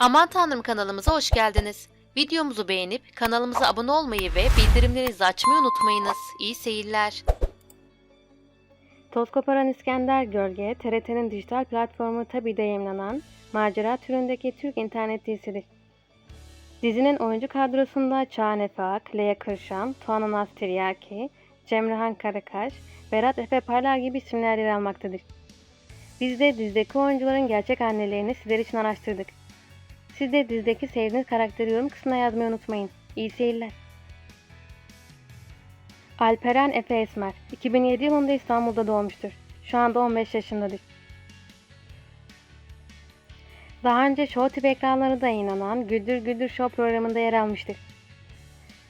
Aman Tanrım kanalımıza hoş geldiniz. Videomuzu beğenip kanalımıza abone olmayı ve bildirimlerinizi açmayı unutmayınız. İyi seyirler. Toz koparan İskender Gölge, TRT'nin dijital platformu Tabi'de yayınlanan macera türündeki Türk internet dizisidir. Dizinin oyuncu kadrosunda Çağan Efak, Lea Kırşan, Tuana Naz Tiryaki, Cemrehan Karakaş, Berat Efe Parlar gibi isimler yer almaktadır. Biz de dizideki oyuncuların gerçek annelerini sizler için araştırdık. Siz de dizideki sevdiğiniz karakteri yorum kısmına yazmayı unutmayın. İyi seyirler. Alperen Efe Esmer, 2007 yılında İstanbul'da doğmuştur. Şu anda 15 yaşındadır. Daha önce Show TV ekranlarında yayınlanan Güldür Güldür Show programında yer almıştır.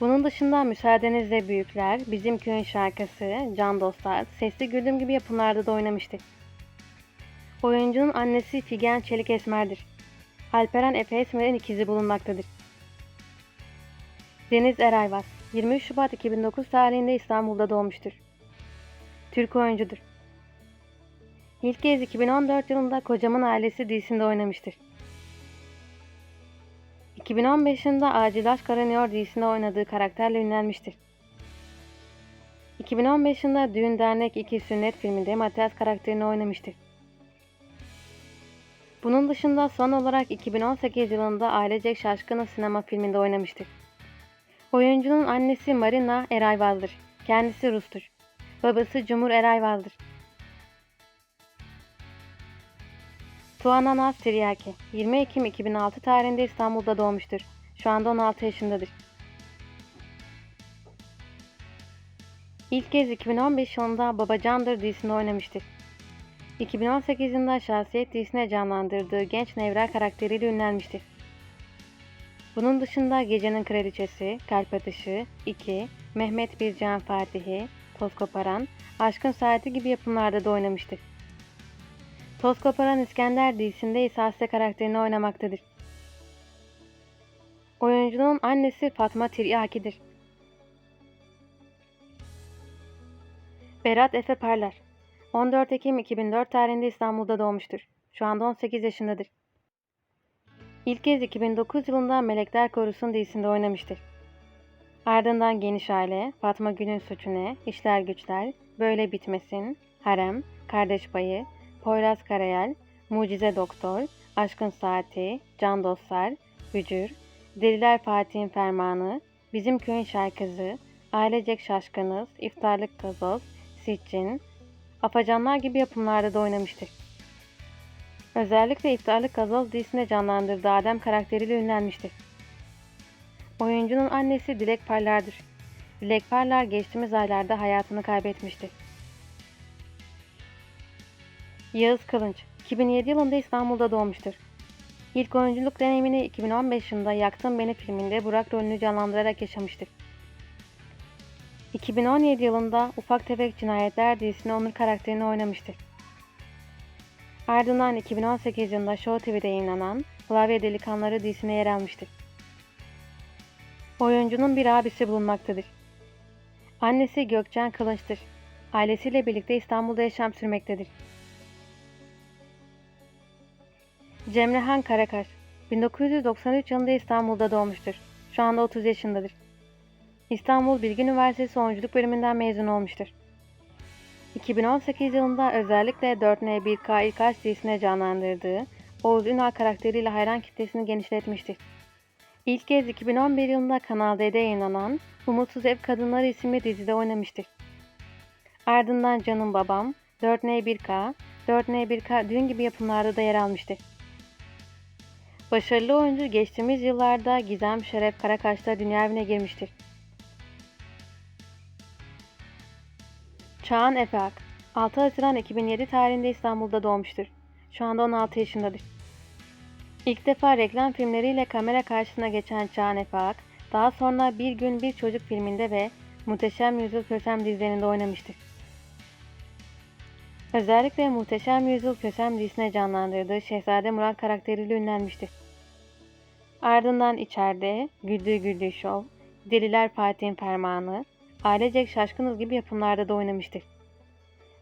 Bunun dışında Müsaadenizle Büyükler, Bizim Köyün Şarkısı, Can Dostlar, Sesli Güldüm gibi yapımlarda da oynamıştır. Oyuncunun annesi Figen Çelik Esmer'dir. Alperen Efe Esmer'in ikizi bulunmaktadır. Deniz Erayvaz, 23 Şubat 2009 tarihinde İstanbul'da doğmuştur. Türk oyuncudur. İlk kez 2014 yılında Kocamın Ailesi dizisinde oynamıştır. 2015 yılında Acil Aşk Aranıyor dizisinde oynadığı karakterle ünlenmiştir. 2015 yılında Düğün Dernek 2 Sünnet filminde Matias karakterini oynamıştır. Bunun dışında son olarak 2018 yılında Ailecek Şaşkınız sinema filminde oynamıştır. Oyuncunun annesi Marina Erayvaz'dır. Kendisi Rus'tur. Babası Cumhur Erayvaz'dır. Tuana Naz Tiryaki, 20 Ekim 2006 tarihinde İstanbul'da doğmuştur. Şu anda 16 yaşındadır. İlk kez 2015 yılında Babacandır dizisinde oynamıştır. 2018 yılında Şahsiyet dizisine canlandırdığı genç Nevra karakteriyle ünlenmiştir. Bunun dışında Gecenin Kraliçesi, Kalp Atışı, 2, Mehmet Bircan Fatihi, Toz Koparan, Aşkın Saati gibi yapımlarda da oynamıştır. Toz Koparan İskender dizisinde ise Asya karakterini oynamaktadır. Oyuncunun annesi Fatma Tiryaki'dir. Berat Efe Parlar 14 Ekim 2004 tarihinde İstanbul'da doğmuştur. Şu anda 18 yaşındadır. İlk kez 2009 yılında Melekler Korusun dizisinde oynamıştır. Ardından Geniş Aile, Fatma Gül'ün Suçu İşler Güçler, Böyle Bitmesin, Harem, Kardeş Payı, Poyraz Karayel, Mucize Doktor, Aşkın Saati, Can Dostlar, Bücür, Deliler Fatih'in Fermanı, Bizim Köyün Şarkızı, Ailecek Şaşkınız, İftarlık Gazoz, Sitcin, Afacanlar gibi yapımlarda da oynamıştır. Özellikle İftarlık Gazoz dizisinde canlandırdığı Adem karakteriyle ünlenmiştir. Oyuncunun annesi Dilek Parlar'dır. Dilek Parlar geçtiğimiz aylarda hayatını kaybetmişti. Yağız Kılınç, 2007 yılında İstanbul'da doğmuştur. İlk oyunculuk deneyimini 2015 yılında Yaktın Beni filminde Burak rolünü canlandırarak yaşamıştır. 2017 yılında Ufak Tefek Cinayetler dizisinde Onur karakterini oynamıştır. Ardından 2018 yılında Show TV'de yayınlanan Klavye Delikanları dizisine yer almıştır. Oyuncunun bir abisi bulunmaktadır. Annesi Gökçen Kılınç'tır. Ailesiyle birlikte İstanbul'da yaşam sürmektedir. Cemrehan Karakaş, 1993 yılında İstanbul'da doğmuştur. Şu anda 30 yaşındadır. İstanbul Bilgi Üniversitesi Oyunculuk bölümünden mezun olmuştur. 2018 yılında özellikle 4N1K ilk aşk dizisine canlandırdığı Oğuz Ünal karakteriyle hayran kitlesini genişletmiştir. İlk kez 2011 yılında Kanal D'de yayınlanan Umutsuz Ev Kadınları isimli dizide oynamıştır. Ardından Canım Babam, 4N1K, 4N1K Düğün gibi yapımlarda da yer almıştır. Başarılı oyuncu geçtiğimiz yıllarda Gizem Şeref Karakaş'ta dünya evine girmiştir. Çağan Efeak 6 Haziran 2007 tarihinde İstanbul'da doğmuştur. Şu anda 16 yaşındadır. İlk defa reklam filmleriyle kamera karşısına geçen Çağan Efeak, daha sonra Bir Gün Bir Çocuk filminde ve Muhteşem Yüzyıl Kösem dizilerinde oynamıştır. Özellikle Muhteşem Yüzyıl Kösem dizisine canlandırdığı Şehzade Murat karakteriyle ünlenmiştir. Ardından içeride Güldüğü Güldüğü Show, Deliler Fatih'in Fermanı, Ailecek Şaşkınız gibi yapımlarda da oynamıştır.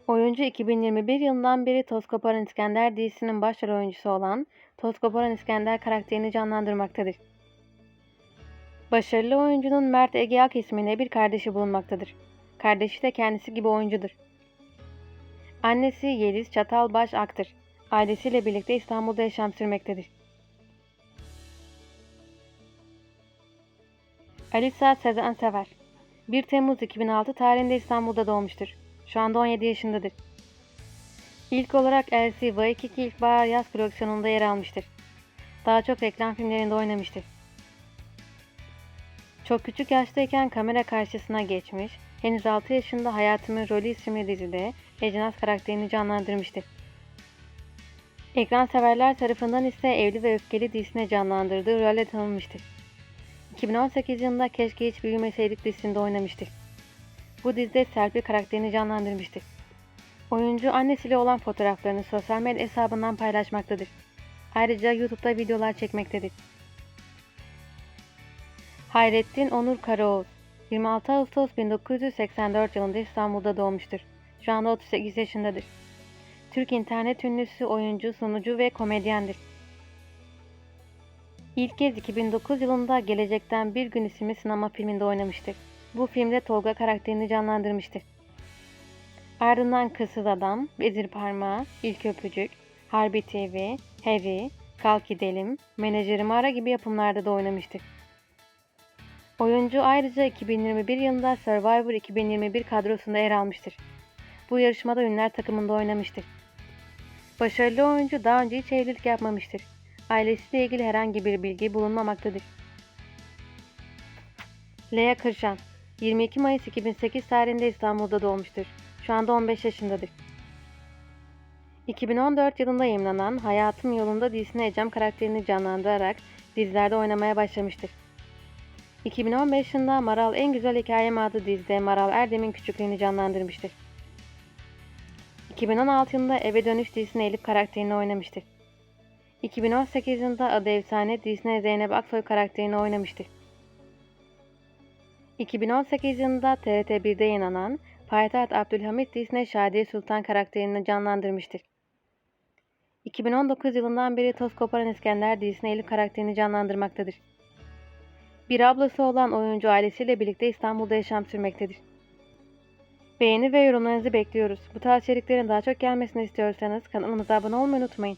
Oyuncu 2021 yılından beri Toz İskender dizisinin başrol oyuncusu olan Toz İskender karakterini canlandırmaktadır. Başarılı oyuncunun Mert Ege Ak isminde bir kardeşi bulunmaktadır. Kardeşi de kendisi gibi oyuncudur. Annesi Yeliz Çatalbaş Ak'tır. Ailesiyle birlikte İstanbul'da yaşam sürmektedir. Alisa Sezen Sever 1 Temmuz 2006 tarihinde İstanbul'da doğmuştur. Şu anda 17 yaşındadır. İlk olarak LC Waikiki İlkbahar Yaz Koleksiyonu'nda yer almıştır. Daha çok reklam filmlerinde oynamıştır. Çok küçük yaştayken kamera karşısına geçmiş, henüz 6 yaşında Hayatımın Rolü isimli dizide Ecnaz karakterini canlandırmıştır. Ekran severler tarafından ise Evli ve Öfkeli dizisine canlandırdığı rolle tanınmıştır. 2018 yılında Keşke Hiç Büyümeseydik dizisinde oynamıştır. Bu dizide Serpil karakterini canlandırmıştır. Oyuncu annesiyle olan fotoğraflarını sosyal medya hesabından paylaşmaktadır. Ayrıca YouTube'da videolar çekmektedir. Hayrettin Onur Karaoğuz 26 Ağustos 1984 yılında İstanbul'da doğmuştur. Şu anda 38 yaşındadır. Türk internet ünlüsü, oyuncu, sunucu ve komedyendir. İlk kez 2009 yılında Gelecekten Bir Gün isimli sinema filminde oynamıştır. Bu filmde Tolga karakterini canlandırmıştır. Ardından Kızsız Adam, Vezir Parmağı, İlk Öpücük, Harbi TV, Harry, Kalk Gidelim, Menajerimi Ara gibi yapımlarda da oynamıştır. Oyuncu ayrıca 2021 yılında Survivor 2021 kadrosunda yer almıştır. Bu yarışmada ünlüler takımında oynamıştır. Başarılı oyuncu daha önce hiç evlilik yapmamıştır. Ailesiyle ilgili herhangi bir bilgi bulunmamaktadır. Lea Kırşan 22 Mayıs 2008 tarihinde İstanbul'da doğmuştur. Şu anda 15 yaşındadır. 2014 yılında yayımlanan Hayatım Yolunda dizisine Ecem karakterini canlandırarak dizilerde oynamaya başlamıştır. 2015 yılında Maral En Güzel Hikayem adlı dizide Maral Erdem'in küçüklüğünü canlandırmıştır. 2016 yılında Eve Dönüş dizisine Elif karakterini oynamıştır. 2018 yılında Adı Efsane dizisine Zeynep Aksoy karakterini oynamıştır. 2018 yılında TRT1'de yayınlanan Payitaht Abdülhamit dizisine Şadiye Sultan karakterini canlandırmıştır. 2019 yılından beri Toz Koparan İskender dizisine Elif karakterini canlandırmaktadır. Bir ablası olan oyuncu ailesiyle birlikte İstanbul'da yaşam sürmektedir. Beğeni ve yorumlarınızı bekliyoruz. Bu tarz içeriklerin daha çok gelmesini istiyorsanız kanalımıza abone olmayı unutmayın.